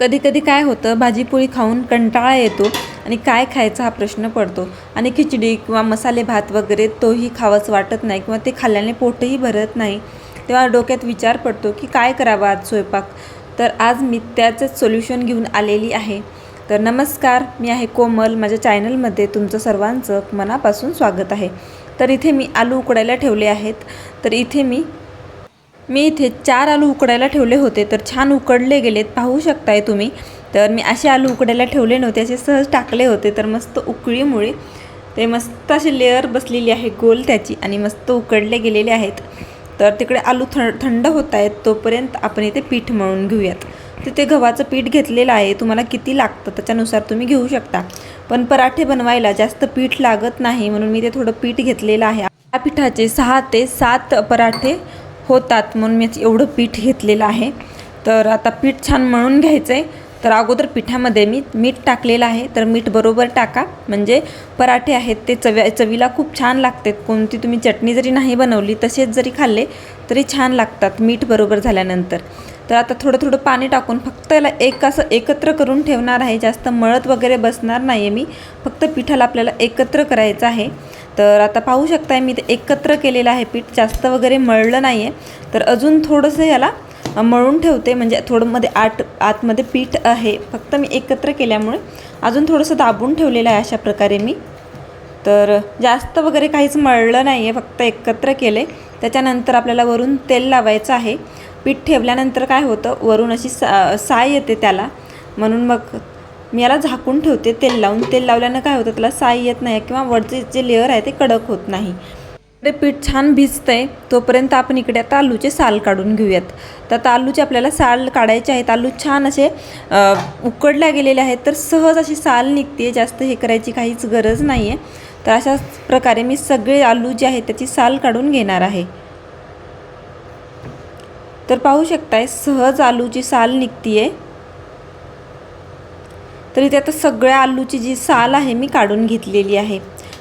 कधी कधी काय होतं भाजीपोळी खाऊन कंटाळा येतो आणि काय खायचा हा प्रश्न पडतो. आणि खिचडी किंवा मसाले भात वगैरे तोही खावंच वाटत नाही किंवा ते खाल्ल्याने पोटही भरत नाही. तेव्हा डोक्यात विचार पडतो की काय करावं आज स्वयंपाक? तर आज मी त्याचंच सोल्युशन घेऊन आलेली आहे. तर नमस्कार मी आहे कोमल. माझ्या चॅनलमध्ये तुमचं सर्वांचं मनापासून स्वागत आहे. तर इथे मी आलू उकडायला ठेवले आहेत. तर इथे मी मी इथे चार आलू उकडायला ठेवले होते तर छान उकडले गेलेत. पाहू शकताय तुम्ही. तर मी असे आलू उकडायला ठेवले नव्हते असे सहज टाकले होते. तर मस्त उकळीमुळे ते मस्त अशी लेअर बसलेली आहे गोल त्याची आणि मस्त उकडले गेलेले आहेत. तर तिकडे आलू थ थंड होत आहेत तोपर्यंत आपण इथे पीठ मळून घेऊयात. तिथे गव्हाचं पीठ घेतलेलं आहे तुम्हाला किती लागतं त्याच्यानुसार तुम्ही घेऊ शकता. पण पराठे बनवायला जास्त पीठ लागत नाही म्हणून मी ते थोडं पीठ घेतलेलं आहे. या पिठाचे सहा ते सात पराठे होतात म्हणून मी एवढं पीठ घेतलेलं आहे. तर आता पीठ छान मळून घ्यायचं आहे तर अगोदर पिठामध्ये मी मीठ टाकलेलं आहे. तर मीठ बरोबर टाका. म्हणजे पराठे आहेत ते चव्या चवीला खूप छान लागतात. कोणती तुम्ही चटणी जरी नाही बनवली तसेच जरी खाल्ले तरी छान लागतात. मीठ बरोबर झाल्यानंतर. तर आता थोडं थोडं पाणी टाकून फक्त याला एक असं एकत्र करून ठेवणार आहे. जास्त मळत वगैरे बसणार नाही आहे मी. फक्त पिठाला आपल्याला एकत्र करायचं आहे. तर आता पाहू शकताय मी ते एकत्र केलेलं आहे पीठ जास्त वगैरे मळलं नाही आहे तर अजून थोडंसं ह्याला मळून ठेवते. म्हणजे थोडं मध्ये आत आतमध्ये पीठ आहे. फक्त मी एकत्र केल्यामुळे अजून थोडंसं दाबून ठेवलेलं आहे अशा प्रकारे मी. तर जास्त वगैरे काहीच मळलं नाही आहे फक्त एकत्र केले. त्याच्यानंतर आपल्याला वरून तेल लावायचं आहे. पीठ ठेवल्यानंतर काय होतं? वरून अशी सा साय येते त्याला. म्हणून मग मी याला झाकून ठेवते तेल लावून. तेल लावल्यानं काय होतं त्याला साई येत नाही किंवा वरचे जे लेअर आहे ते कडक होत नाही. इकडे पीठ छान भिजतं आहे तोपर्यंत आपण इकडे आता आलूचे साल काढून घेऊयात. तर आता आलूचे आपल्याला साल काढायचे आहेत. आलू छान असे उकडल्या गेलेले आहेत. तर सहज अशी साल निघते जास्त हे करायची काहीच गरज नाही आहे तर अशाच प्रकारे मी सगळे आलू जे आहेत त्याची साल काढून घेणार आहे. तर पाहू शकताय सहज आलूची साल निघती आहे तर इथे आता सगळ्या आलूची जी साल आहे मी काढून घेतलेली आहे.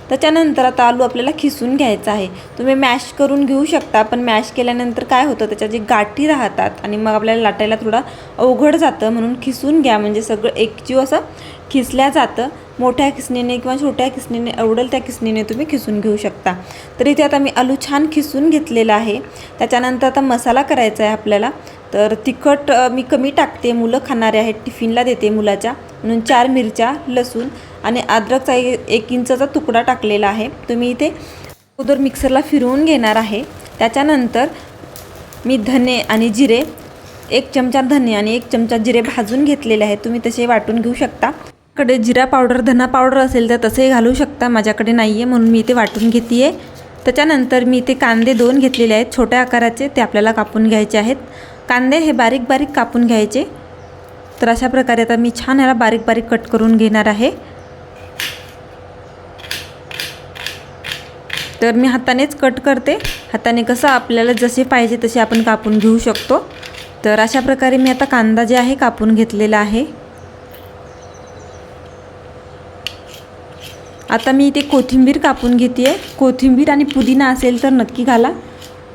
त्याच्यानंतर आता आलू आपल्याला खिसून घ्यायचा आहे. तुम्ही मॅश करून घेऊ शकता पण मॅश केल्यानंतर काय होतं त्याच्या जे गाठी राहतात आणि मग आपल्याला लाटायला थोडा अवघड जातं म्हणून खिसून घ्या. म्हणजे सगळं एकजीव असं खिसल्या जातं. मोठ्या किसणीने किंवा छोट्या किसणीने आवडेल त्या किसणीने तुम्ही खिसून घेऊ शकता. तर इथे आता मी आलू छान खिसून घेतलेला आहे. त्याच्यानंतर आता मसाला करायचा आहे आपल्याला. तर तिखट मी कमी टाकते. मुलं खाणारे आहेत टिफिनला देते मुलाच्या. म्हणून चार मिरच्या लसूण आणि अद्रकचा एक इंचाचा तुकडा टाकलेला आहे. तुम्ही इथे अगोदर मिक्सरला फिरवून घेणार आहे. त्याच्यानंतर मी धने आणि जिरे एक चमचा धने आणि एक चमचा जिरे भाजून घेतलेले आहेत. तुम्ही तसे वाटून घेऊ शकता. कडे जिरा पावडर धना पावडर असेल तर तसे घालू शकता. माझ्याकडे नाही आहे म्हणून मी इथे वाटून घेते आहे त्याच्यानंतर मी इथे कांदे दोन घेतलेले आहेत. छोट्या आकाराचे ते आपल्याला कापून घ्यायचे आहेत. कांदे हे बारीक बारीक कापून घ्यायचे. तर अशा प्रकारे आता मी छान ह्याला बारीक बारीक कट करून घेणार आहे. तर मी हातानेच कट करते. हाताने कसं आपल्याला जसे पाहिजे तसे आपण कापून घेऊ शकतो. तर अशा प्रकारे मी आता कांदा जे आहे कापून घेतलेला आहे. आता मी इथे कोथिंबीर कापून घेते आहे कोथिंबीर आणि पुदिना असेल तर नक्की घाला.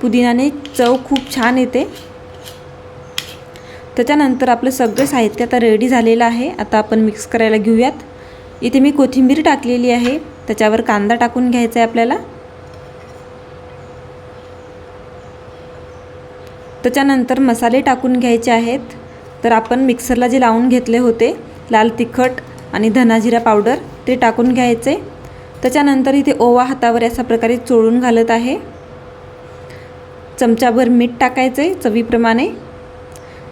पुदिनाने चव खूप छान येते. त्याच्यानंतर आपलं सगळं साहित्य आता रेडी झालेलं आहे. आता आपण मिक्स करायला घेऊयात. इथे मी कोथिंबीर टाकलेली आहे. त्याच्यावर कांदा टाकून घ्यायचा आहे आपल्याला. त्याच्यानंतर मसाले टाकून घ्यायचे आहेत. तर आपण मिक्सरला जे लावून घेतले होते लाल तिखट आणि धनाजिरा पावडर ते टाकून घ्यायचे. त्याच्यानंतर इथे ओवा हातावर अशा प्रकारे चोळून घालत आहे. चमचाभर मीठ टाकायचं आहे चवीप्रमाणे.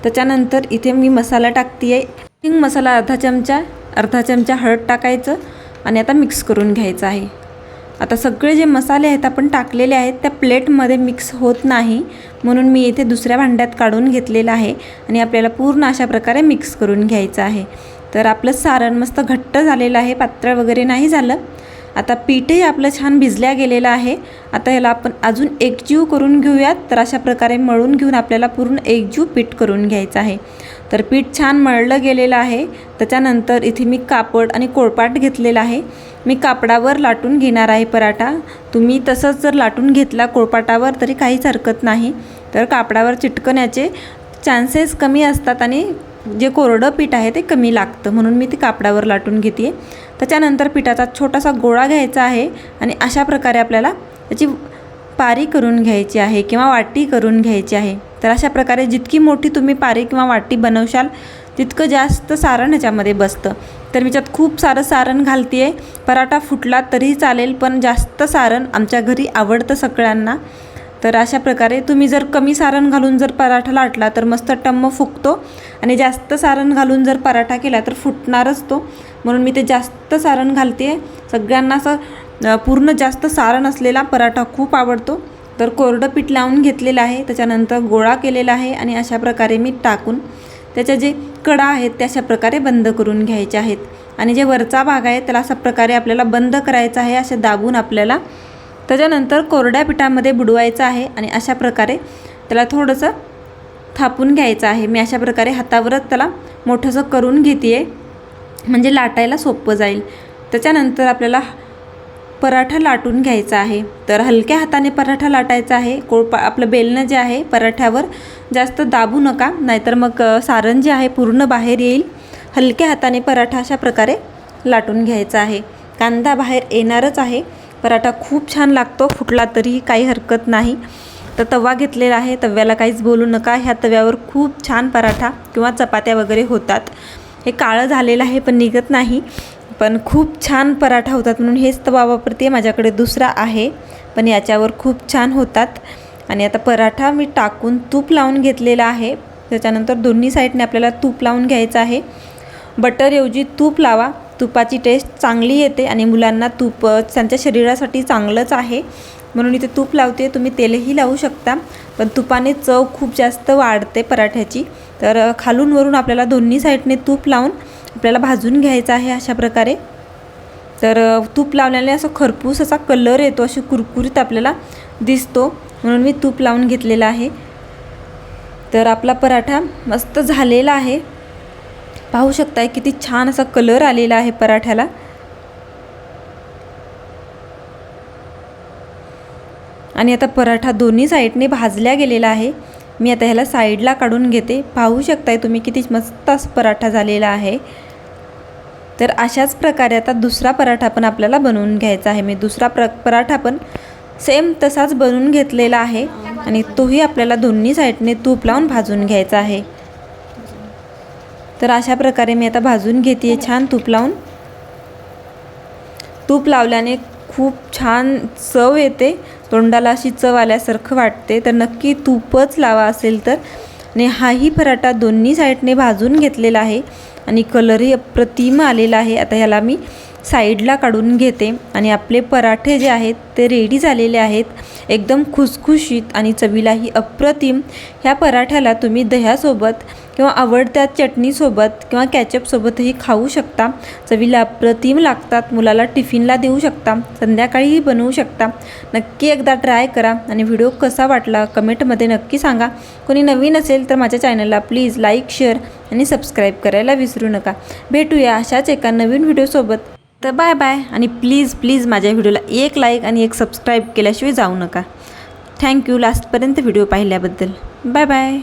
त्याच्यानंतर इथे मी मसाला टाकते आहे हिंग मसाला अर्धा चमचा अर्धा चमचा हळद टाकायचं आणि आता मिक्स करून घ्यायचं आहे. आता सगळे जे मसाले आहेत आपण टाकलेले आहेत त्या प्लेटमध्ये मिक्स होत नाही. म्हणून मी इथे दुसऱ्या भांड्यात काढून घेतलेलं आहे आणि आपल्याला पूर्ण अशा प्रकारे मिक्स करून घ्यायचं आहे. तर आपलं सारण मस्त घट्ट झालेलं आहे पात्र वगैरे नाही झालं. आता पीठही आपलं छान भिजल्या गेलेलं आहे. आता याला आपण अजून एकजीव करून घेऊयात. तर अशा प्रकारे मळून घेऊन आपल्याला पूर्ण एकजीव पीठ करून घ्यायचं आहे. तर पीठ छान मळलं गेलेलं आहे. त्याच्यानंतर इथे मी कापड आणि कोळपाट घेतलेला आहे. मी कापडावर लाटून घेणार आहे पराठा. तुम्ही तसंच जर लाटून घेतला कोळपाटावर तरी काहीच हरकत नाही. तर कापडावर चिटकण्याचे चान्सेस कमी असतात आणि जे कोरडं पीठ आहे ते कमी लागतं म्हणून मी ते कापडावर लाटून घेते. त्याच्यानंतर पिठाचा छोटासा गोळा घ्यायचा आहे आणि अशा प्रकारे आपल्याला त्याची पारी करून घ्यायची आहे किंवा वाटी करून घ्यायची आहे. तर अशा प्रकारे जितकी मोठी तुम्ही पारी किंवा वाटी बनवशाल तितकं जास्त सारण ह्याच्यामध्ये बसतं. तर मी त्यात खूप सारं सारण घालते आहे पराठा फुटला तरीही चालेल पण जास्त सारण आमच्या घरी आवडतं सगळ्यांना. तर अशा प्रकारे तुम्ही जर कमी सारण घालून जर पराठा लाटला तर मस्त टम्म फुगतो आणि जास्त सारण घालून जर पराठा केला तर फुटणारच तो. म्हणून मी ते जास्त सारण घालते. सगळ्यांना असं पूर्ण जास्त सारण असलेला पराठा खूप आवडतो. तर कोरडं पीठ लावून घेतलेलं आहे. त्याच्यानंतर गोळा केलेला आहे आणि अशा प्रकारे मी टाकून त्याच्या जे कडा आहेत त्या अशा प्रकारे बंद करून घ्यायचे आहेत. आणि जे वरचा भाग आहे त्याला अशा प्रकारे आपल्याला बंद करायचा आहे असे दाबून आपल्याला त्याच्यानंतर कोरड्या पिठामध्ये बुडवायचं आहे आणि अशा प्रकारे त्याला थोडंसं थापून घ्यायचं आहे. मी अशा प्रकारे हातावरच त्याला मोठंसं करून घेते आहे म्हणजे लाटायला सोपं जाईल. त्याच्यानंतर आपल्याला पराठा लाटून घ्यायचा आहे. तर हलक्या हाताने पराठा लाटायचा आहे. कोळपा आपलं बेलणं जे आहे पराठ्यावर जास्त दाबू नका. नाहीतर मग सारण जे आहे पूर्ण बाहेर येईल. हलक्या हाताने पराठा अशा प्रकारे लाटून घ्यायचा आहे. कांदा बाहेर येणारच आहे. पराठा खूप छान लागतो फुटला तरीही काही हरकत नाही. तर तवा घेतलेला आहे तव्याला काहीच बोलू नका. ह्या तव्यावर खूप छान पराठा किंवा चपात्या वगैरे होतात. हे काळं झालेलं आहे पण निघत नाही. पण खूप छान पराठा होतात म्हणून हेच तवा वापरते. माझ्याकडे दुसरा आहे पण याच्यावर खूप छान होतात. आणि आता पराठा मी टाकून तूप लावून घेतलेला आहे. त्याच्यानंतर दोन्ही साईडने आपल्याला तूप लावून घ्यायचं आहे. बटरऐवजी तूप लावा. तुपाची टेस्ट चांगली येते आणि मुलांना तूप त्यांच्या शरीरासाठी चांगलंच आहे. म्हणून इथे तूप लावते तुम्ही तेलही लावू शकता. पण तुपाने चव खूप जास्त वाढते पराठ्याची. तर खालून वरून आपल्याला दोन्ही साईडने तूप लावून आपल्याला भाजून घ्यायचं आहे अशा प्रकारे. तर तूप लावल्याने असं खरपूस असा कलर येतो अशी कुरकुरीत आपल्याला दिसतो. म्हणून मी तूप लावून घेतलेला आहे. तर आपला पराठा मस्त झालेला आहे. पाहू शकताय किती छान असा कलर आलेला आहे पराठ्याला. आणि आता पराठा दोन्ही साईडने भाजल्या गेलेला आहे. मी आता ह्याला साईडला काढून घेते. पाहू शकताय तुम्ही किती मस्त पराठा झालेला आहे. तर अशाच प्रकारे आता दुसरा पराठा पण आपल्याला बनवून घ्यायचा आहे. मी दुसरा प्र पराठा पण सेम तसाच बनवून घेतलेला आहे. आणि तोही आपल्याला दोन्ही साईडने तूप लावून भाजून घ्यायचा आहे. तर अशा प्रकारे मी आता भाजून घेते छान तूप लावून. तूप लावल्याने खूप छान चव येते. तोंडाला अशी चव आल्यासारखं वाटते. तर नक्की तूपच लावा असेल तर. आणि हाही पराठा दोन्ही साईडने भाजून घेतलेला आहे. आणि कलरही अप्रतिम आलेला आहे. आता ह्याला मी साईडला काढून घेते आणि आपले पराठे जे आहेत ते रेडी झालेले आहेत. एकदम खुसखुशीत आणि चवीलाही अप्रतिम. ह्या पराठ्याला तुम्ही दह्यासोबत किंवा आवडत्या चटणीसोबत किंवा कॅचअपसोबतही खाऊ शकता. चवीला अप्रतिम लागतात. मुलाला टिफिनला देऊ शकता. संध्याकाळीही बनवू शकता. नक्की एकदा ट्राय करा आणि व्हिडिओ कसा वाटला कमेंटमध्ये नक्की सांगा. कोणी नवीन असेल तर माझ्या चॅनलला प्लीज लाईक शेअर आणि सबस्क्राईब करायला विसरू नका. भेटूया अशाच एका नवीन व्हिडिओसोबत. तर बाय बाय आणि प्लीज प्लीज माझ्या व्हिडिओला एक लाईक आणि एक सबस्क्राईब केल्याशिवाय जाऊ नका. थँक्यू लास्टपर्यंत व्हिडिओ पाहिल्याबद्दल. Bye bye.